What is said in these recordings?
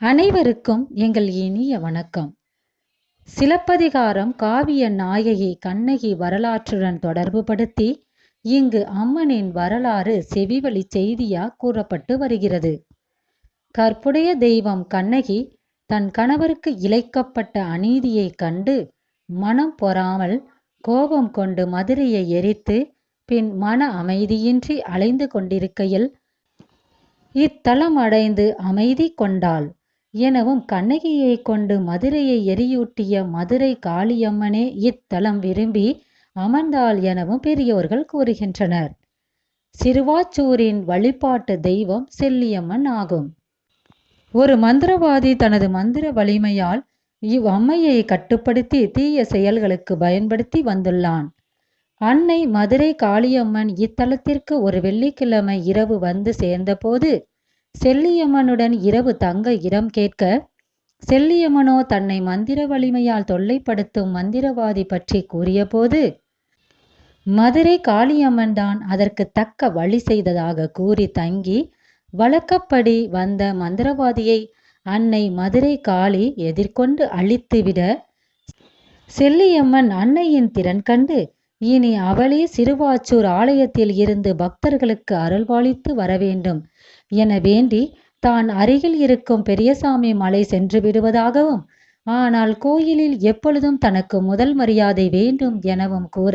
அனைவருக்கும் எங்கள் இனிய வணக்கம். சிலப்பதிகாரம் காவிய நாயகி கண்ணகி வரலாற்றுடன் தொடர்புபடுத்தி இங்கு அம்மனின் வரலாறு செவிவழி செய்தியா கூறப்பட்டு வருகிறது. கற்புடைய தெய்வம் கண்ணகி தன் கணவருக்கு இழைக்கப்பட்ட அநீதியைக் கண்டு மனம் பொறாமல் கோபம் கொண்டு மதுரையை எரித்து பின் மன அமைதியின்றி அலைந்து கொண்டிருக்கையில் இத்தலம் அடைந்து அமைதி கொண்டாள். எனவும் கண்ணகியை கொண்டு மதுரையை எரியூட்டிய மதுரை காளியம்மனே இத்தலம் விரும்பி அமர்ந்தாள் எனவும் பெரியோர்கள் கூறுகின்றனர். சிறுவாச்சூரின் வழிபாட்டு தெய்வம் செல்லியம்மன் ஆகும். ஒரு மந்திரவாதி தனது மந்திர வலிமையால் இவ் அம்மையை கட்டுப்படுத்தி தீய செயல்களுக்கு பயன்படுத்தி வந்துள்ளான். அன்னை மதுரை காளியம்மன் இத்தலத்திற்கு ஒரு வெள்ளிக்கிழமை இரவு வந்து சேர்ந்தபோது செல்லியம்மனுடன் இரவு தங்க இடம் கேட்க செல்லியம்மனோ தன்னை மந்திர வலிமையால் தொல்லைப்படுத்தும் மந்திரவாதி பற்றி கூறியபோது மதுரை காளியம்மன் தான் அதற்கு தக்க வழி செய்ததாக கூறி தங்கி வழக்கப்படி வந்த மந்திரவாதியை அன்னை மதுரை காளி எதிர்கொண்டு அழித்துவிட செல்லியம்மன் அன்னையின் திறன் கண்டு இனி அவளே சிறுவாச்சூர் ஆலயத்தில் இருந்து பக்தர்களுக்கு அருள்வாளித்து வரவேண்டும். என வேண்டி தான் அருகில் இருக்கும் பெரியசாமி மலை சென்று விடுவதாகவும் ஆனால் கோயிலில் எப்பொழுதும் தனக்கு முதல் மரியாதை வேண்டும் எனவும் கூற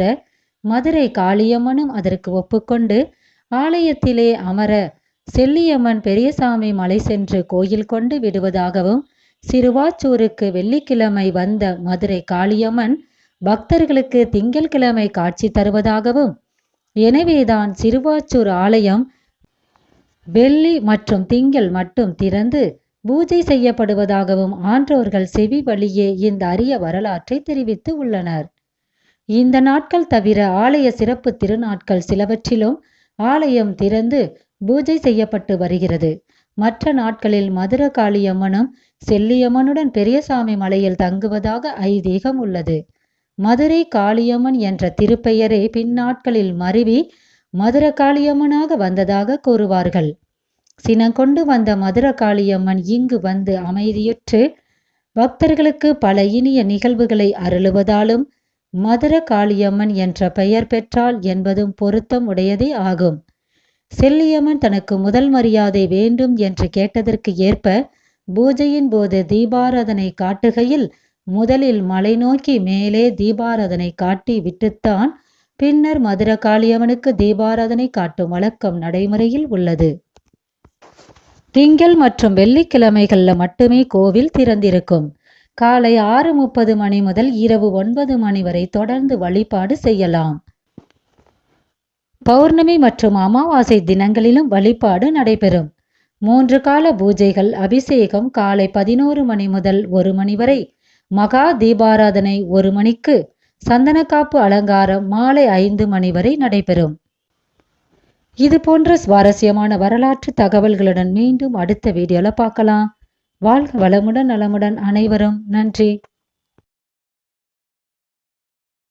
மதுரை காளியம்மனும் அதற்கு ஒப்புக்கொண்டு ஆலயத்திலே அமர செல்லியம்மன் பெரியசாமி மலை சென்று கோயில் கொண்டு விடுவதாகவும் சிறுவாச்சூருக்கு வெள்ளிக்கிழமை வந்த மதுரை காளியம்மன் பக்தர்களுக்கு திங்கள்கிழமை காட்சி தருவதாகவும் எனவேதான் சிறுவாச்சூர் ஆலயம் வெள்ளி மற்றும் திங்கள் மட்டும் திறந்து பூஜை செய்யப்படுவதாகவும் ஆன்றோர்கள் செவி வழியே இந்த அரிய வரலாற்றை தெரிவித்து உள்ளனர். இந்த நாட்கள் தவிர ஆலய சிறப்பு திருநாட்கள் சிலவற்றிலும் ஆலயம் திறந்து பூஜை செய்யப்பட்டு வருகிறது. மற்ற நாட்களில் மதுர காளியம்மனும் செல்லியம்மனுடன் பெரியசாமி மலையில் தங்குவதாக ஐதீகம் உள்ளது. மதுரை காளியம்மன் என்ற திருப்பெயரே பின்னாட்களில் மருவி மதுர காளியம்மனாக வந்ததாக கூறுவார்கள். சினங்கொண்டு வந்த மதுர காளியம்மன் இங்கு வந்து அமைதியுற்று பக்தர்களுக்கு பல இனிய நிகழ்வுகளை அருளுவதாலும் மதுர காளியம்மன் என்ற பெயர் பெற்றால் என்பதும் பொருத்தம் உடையதே ஆகும். செல்லியம்மன் தனக்கு முதல் மரியாதை வேண்டும் என்று கேட்டதற்கு ஏற்ப பூஜையின் போது தீபாராதனை காட்டுகையில் முதலில் மலை நோக்கி மேலே தீபாராதனை காட்டி விட்டுத்தான் பின்னர் மதுரகாளியவனுக்கு தீபாராதனை காட்டும் வழக்கம் நடைமுறையில் உள்ளது. திங்கள் மற்றும் வெள்ளிக்கிழமைகளில் மட்டுமே கோவில் திறந்திருக்கும். காலை ஆறு முப்பது மணி முதல் இரவு ஒன்பது மணி வரை தொடர்ந்து வழிபாடு செய்யலாம். பௌர்ணமி மற்றும் அமாவாசை தினங்களிலும் வழிபாடு நடைபெறும். மூன்று கால பூஜைகள் அபிஷேகம் காலை பதினோரு மணி முதல் ஒரு மணி வரை மகா தீபாராதனை ஒரு மணிக்கு சந்தனக்காப்பு அலங்காரம் மாலை ஐந்து மணி வரை நடைபெறும். இது போன்ற சுவாரஸ்யமான வரலாற்று தகவல்களுடன் மீண்டும் அடுத்த வீடியோல பார்க்கலாம். வாழ்க வளமுடன் நலமுடன் அனைவரும். நன்றி.